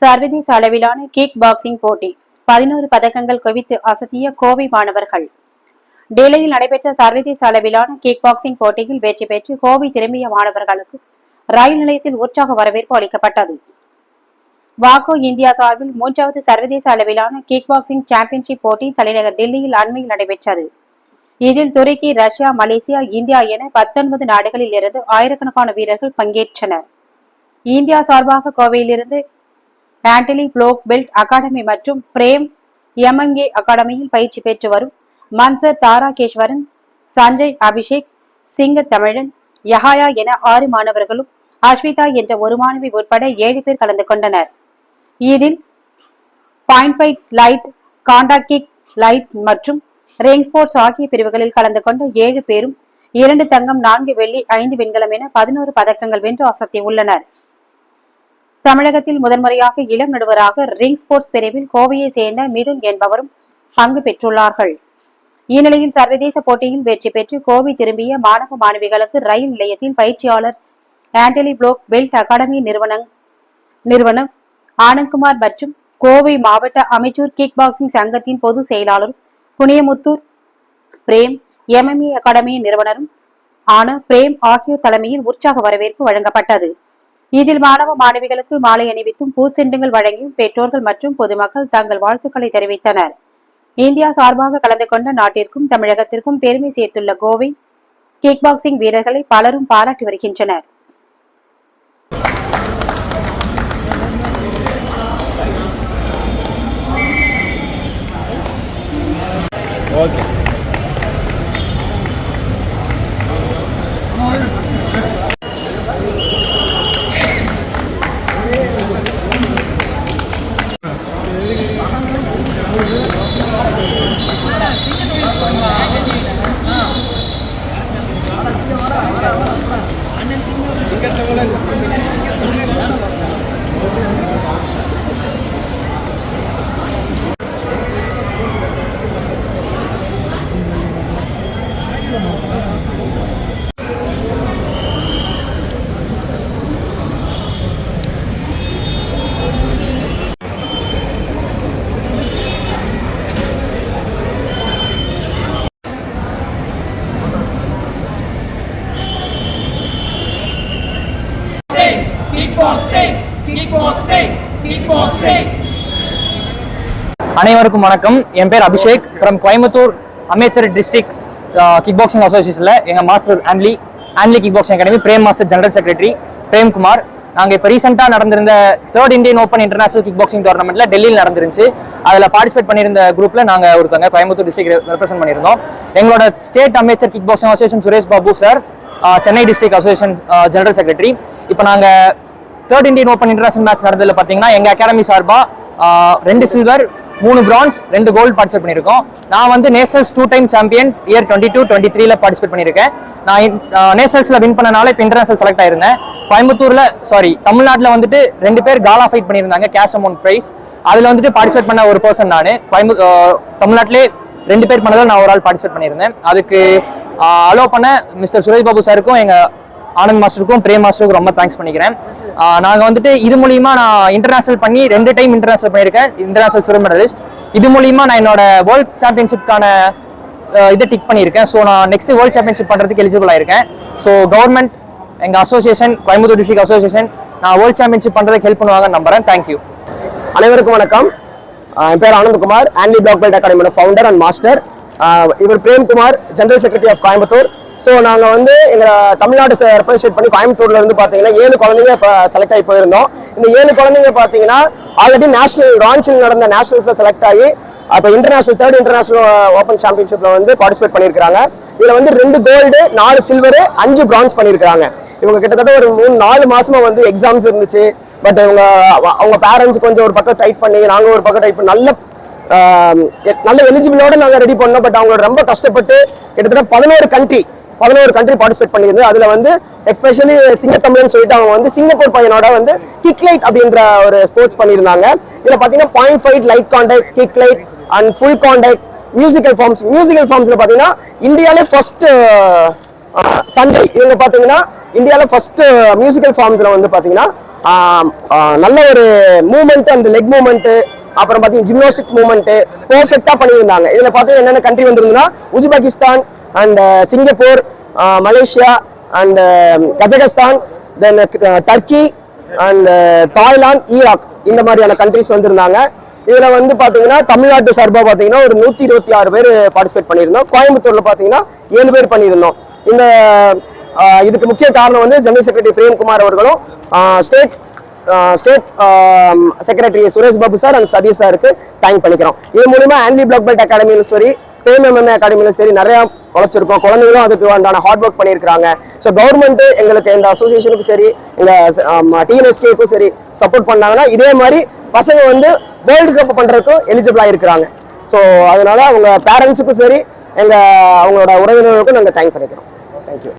சர்வதேச அளவிலான kick boxing போட்டி. பதினோரு பதக்கங்கள் குவித்து அசத்திய கோவை மாணவர்கள். டெல்லியில் நடைபெற்ற சர்வதேச அளவிலான கிக் பாக்ஸிங் போட்டியில் வெற்றி பெற்று கோவை திரும்பிய மாணவர்களுக்கு ரயில் நிலையத்தில் உற்சாக வரவேற்பு அளிக்கப்பட்டது. வாகோ இந்தியா சார்பில் மூன்றாவது சர்வதேச அளவிலான கிக் பாக்ஸிங் சாம்பியன்ஷிப் போட்டி தலைநகர் டெல்லியில் அண்மையில் நடைபெற்றது. இதில் துருக்கி ரஷ்யா மலேசியா இந்தியா என பத்தொன்பது நாடுகளில் இருந்து ஆயிரக்கணக்கான வீரர்கள் பங்கேற்றனர். இந்தியா சார்பாக கோவையிலிருந்து ஆண்டலி புளோக் பெல்ட் அகாடமி மற்றும் பிரேம் எம்எங்கே அகாடமியில் பயிற்சி பெற்று வரும் மன்சர் தாராகேஸ்வரன் சஞ்சய் அபிஷேக் சிங்க தமிழன் யஹாயா என ஆறு மாணவர்களும் அஸ்விதா என்ற ஒரு மாணவி உட்பட ஏழு பேர் கலந்து கொண்டனர். இதில் point fight light contact kick light மற்றும் ரேங் ஸ்போர்ட்ஸ் ஆகிய பிரிவுகளில் கலந்து கொண்ட ஏழு பேரும் இரண்டு தங்கம் நான்கு வெள்ளி ஐந்து வெண்கலம் என பதினோரு பதக்கங்கள் வென்று அசத்தி உள்ளனர். தமிழகத்தில் முதன்முறையாக இளம் நடுவராக ரிங் ஸ்போர்ட்ஸ் பிரிவில் கோவையை சேர்ந்த மிதுன் என்பவரும் பங்கு பெற்றுள்ளார்கள். இந்நிலையில் சர்வதேச போட்டியில் வெற்றி பெற்று கோவை திரும்பிய மாணவ மாணவிகளுக்கு ரயில் நிலையத்தில் பயிற்சியாளர் ஆண்டலி புளோக் பெல்ட் அகாடமி நிறுவனம் நிறுவனம் ஆனந்த்குமார் மற்றும் கோவை மாவட்ட அமைச்சூர் கிக் பாக்ஸிங் சங்கத்தின் பொதுச் செயலாளரும் புனியமுத்தூர் பிரேம் எம்எம்ஏ அகாடமி நிறுவனரும் ஆன பிரேம் ஆகியோர் தலைமையில் உற்சாக வரவேற்பு வழங்கப்பட்டது. இதில் மாணவ மாணவிகளுக்கு மாலை அணிவித்தும் பூசெண்டுங்கள் வழங்கியும் பெற்றோர்கள் மற்றும் பொதுமக்கள் தங்கள் வாழ்த்துக்களை தெரிவித்தனர். இந்தியா சார்பாக கலந்து கொண்ட நாட்டிற்கும் தமிழகத்திற்கும் பெருமை சேர்த்துள்ள கோவை கிக் பாக்ஸிங் வீரர்களை பலரும் பாராட்டி வருகின்றனர். அனைவருக்கும் வணக்கம். என் பேர் அபிஷேக். ஃப்ரம் கோயம்புத்தூர் அமைச்சர் டிஸ்ட்ரிக்ட் கிக் பாக்ஸிங் அசோசியேஷனில் எங்கள் master only only kick boxing academy Prem master general secretary Premkumar நாங்கள் இப்போ ரீசெண்டாக நடந்திருந்த third Indian open international kick boxing டோர்னமெண்ட்டில் டெல்லியில் நடந்துருந்துச்சு. அதில் பார்ட்டிசிபேட் பண்ணியிருந்த குரூப்பில் நாங்கள் ஒருத்தவங்க கோயம்புத்தூர் டிஸ்ட்ரிக்ட் ரெப்ரசென்ட் பண்ணியிருந்தோம். எங்களோட ஸ்டேட் அமைச்சர் kick boxing association Suresh Babu sir Chennai district association general secretary இப்போ நாங்கள் third Indian open international match நடந்ததில் பார்த்தீங்கன்னா எங்கள் அகாடமி சார்பாக ரெண்டு சில்வர் மூணு பிரான்ஸ் ரெண்டு கோல்டு பார்ட்டிசிபேட் பண்ணியிருக்கோம். நான் வந்து nationals two time champion year twenty two twenty த்ரீல பார்ட்டிசிபேட் பண்ணியிருக்கேன். நான் நேஷனல்ஸில் வின் பண்ணனால இப்போ இன்டர்நேஷனல் செலக்ட் ஆயிருந்தேன். கோயம்புத்தூரில் சாரி தமிழ்நாட்டில் வந்துட்டு ரெண்டு பேர் காலா ஃபைட் பண்ணியிருந்தாங்க கேஷ் அமௌண்ட் ப்ரைஸ் அதில் வந்துட்டு பார்ட்டிசிபேட் பண்ண ஒரு பர்சன் நான். கோயம்பு தமிழ்நாட்டிலே ரெண்டு பேர் பண்ணதில் நான் ஒரு ஆள் பார்ட்டிசிபேட் பண்ணியிருந்தேன். அதுக்கு அலோ பண்ண மிஸ்டர் சுரேஷ் பாபு சாருக்கும் எங்கள் ஆனந்த் மாஸ்டருக்கும் பிரேம் மாஸ்டருக்கும் ரொம்ப தேங்க்ஸ் பண்ணிக்கிறேன். நாங்கள் வந்துட்டு இது மூலியமா நான் இன்டர்நேஷனல் பண்ணி ரெண்டு டைம் இன்டர்நேஷனல் பண்ணியிருக்கேன். இன்டர்நேஷனல் சிறு மெடலிஸ்ட் இது மூலியமா நான் என்னோட வேர்ல்ட் சாம்பியன்ஷிப்கான இதை டிக் பண்ணியிருக்கேன். ஸோ நான் நெக்ஸ்ட் வேர்ல்ட் சாம்பியன்ஷிப் பண்ணுறதுக்கு எலிஜிபிள் ஆயிருக்கேன். ஸோ கவர்மெண்ட் எங்கள் அசோசியேஷன் கோயம்புத்தூர் டிஸ்ட்ரிக்ட் அசோசியேஷன் நான் வேர்ல்ட் சாம்பியன்ஷிப் பண்ணுறதுக்கு ஹெல்ப் பண்ணுவாங்கன்னு நம்புறேன். தேங்க்யூ அனைவருக்கும் வணக்கம். என் பேர் ஆனந்த்குமார் ஆண்டி பிளாக் பெல்ட் அகாடமியோட ஃபவுண்டர் அண்ட் மாஸ்டர் இவர் Premkumar general secretary of Coimbatore so நாங்கள் வந்து எங்கள் தமிழ்நாடு ரெப்ரசன்ட் பண்ணி கோயம்புத்தூர்ல இருந்து பார்த்தீங்கன்னா ஏழு குழந்தைங்க இப்போ செலக்ட் ஆகி போயிருந்தோம். இந்த ஏழு குழந்தைங்க பார்த்தீங்கன்னா ஆல்ரெடி நேஷனல் ராஞ்சில் நடந்த நேஷனல்ஸில் செலக்ட் ஆகி அப்போ இன்டர்நேஷனல் தேர்ட் இன்டர்நேஷனல் ஓப்பன் சாம்பியன்ஷிப்பில் வந்து பார்ட்டிசிபேட் பண்ணியிருக்காங்க இதில் வந்து ரெண்டு கோல்டு நாலு சில்வரு அஞ்சு பிரான்ஸ் பண்ணியிருக்காங்க இவங்க கிட்டத்தட்ட ஒரு மூணு நாலு மாசமா வந்து எக்ஸாம்ஸ் இருந்துச்சு. பட் இவங்க அவங்க பேரண்ட்ஸ் கொஞ்சம் ஒரு பக்கம் டைட் பண்ணி நாங்கள் ஒரு பக்கம் டைட் பண்ணி நல்ல நல்ல எலிஜிபிளோட நாங்கள் ரெடி பண்ணோம். பட் அவங்க ரொம்ப கஷ்டப்பட்டு கிட்டத்தட்ட பதினோரு கண்ட்ரி பதினோரு கண்ட்ரி பார்ட்டிசிபேட் பண்ணியிருந்து அதில் வந்து எஸ்பெஷலி சிங்கத்தமிழ்னு சொல்லிட்டு அவங்க வந்து சிங்கப்பூர் பையனோட வந்து கிக் லைட் அப்படின்ற ஒரு ஸ்போர்ட்ஸ் பண்ணியிருந்தாங்க. இதில் பார்த்தீங்கன்னா point fight light contact kick light and full contact musical forms musical ஃபார்ம்ஸில் பார்த்தீங்கன்னா இந்தியாவிலே ஃபஸ்ட்டு சஞ்சய் இவங்க பார்த்தீங்கன்னா இந்தியாவில் ஃபஸ்ட்டு மியூசிக்கல் ஃபார்ம்ஸில் வந்து பார்த்தீங்கன்னா நல்ல ஒரு மூமெண்ட் அண்ட் லெக் மூமெண்ட்டு அப்புறம் பார்த்தீங்கன்னா ஜிம்னாஸ்டிக்ஸ் மூமெண்ட்டு பர்ஃபெக்டாக பண்ணியிருந்தாங்க. இதில் பார்த்தீங்கன்னா என்னென்ன country வந்திருந்ததுன்னா Uzbekistan and Singapore Malaysia and Kazakhstan then Turkey and Thailand Iraq இந்த மாதிரியான கண்ட்ரிஸ் வந்திருந்தாங்க. இதில் வந்து பார்த்தீங்கன்னா தமிழ்நாட்டு சார்பாக பார்த்தீங்கன்னா ஒரு நூற்றி இருபத்தி ஆறு பேர் பார்ட்டிசிபேட் பண்ணியிருந்தோம். கோயம்புத்தூரில் பார்த்தீங்கன்னா ஏழு பேர் பண்ணியிருந்தோம். இந்த இதுக்கு முக்கிய காரணம் வந்து ஜெனரல் செக்ரட்டரி பிரேம்குமார் அவர்களும் state state secretary Suresh Babu sir and Satish சாருக்கு தேங்க் பண்ணிக்கிறோம். இது மூலிமா ஆன்லி பிளாக் பெல்ட் அகாடமியிலும் சரி பிரேம் எம்எம்ஏ அகாடமியிலும் சரி நிறையா உழைச்சிருக்கோம். குழந்தைகளும் அதுக்கு உண்டான ஹார்ட் ஒர்க் பண்ணியிருக்காங்க ஸோ கவர்மெண்ட் எங்களுக்கு இந்த அசோசியேஷனுக்கும் சரி இந்த டிஎன்எஸ்கேக்கும் சரி சப்போர்ட் பண்ணாங்கன்னா இதே மாதிரி பசங்க வந்து வேர்ல்டு கப் பண்ணுறதுக்கும் எலிஜிபிள் இருக்கிறாங்க ஸோ அதனால அவங்க பேரண்ட்ஸுக்கும் சரி எங்கள் அவங்களோட உறவினர்களுக்கும் நாங்கள் தேங்க் பண்ணிக்கிறோம். தேங்க்யூ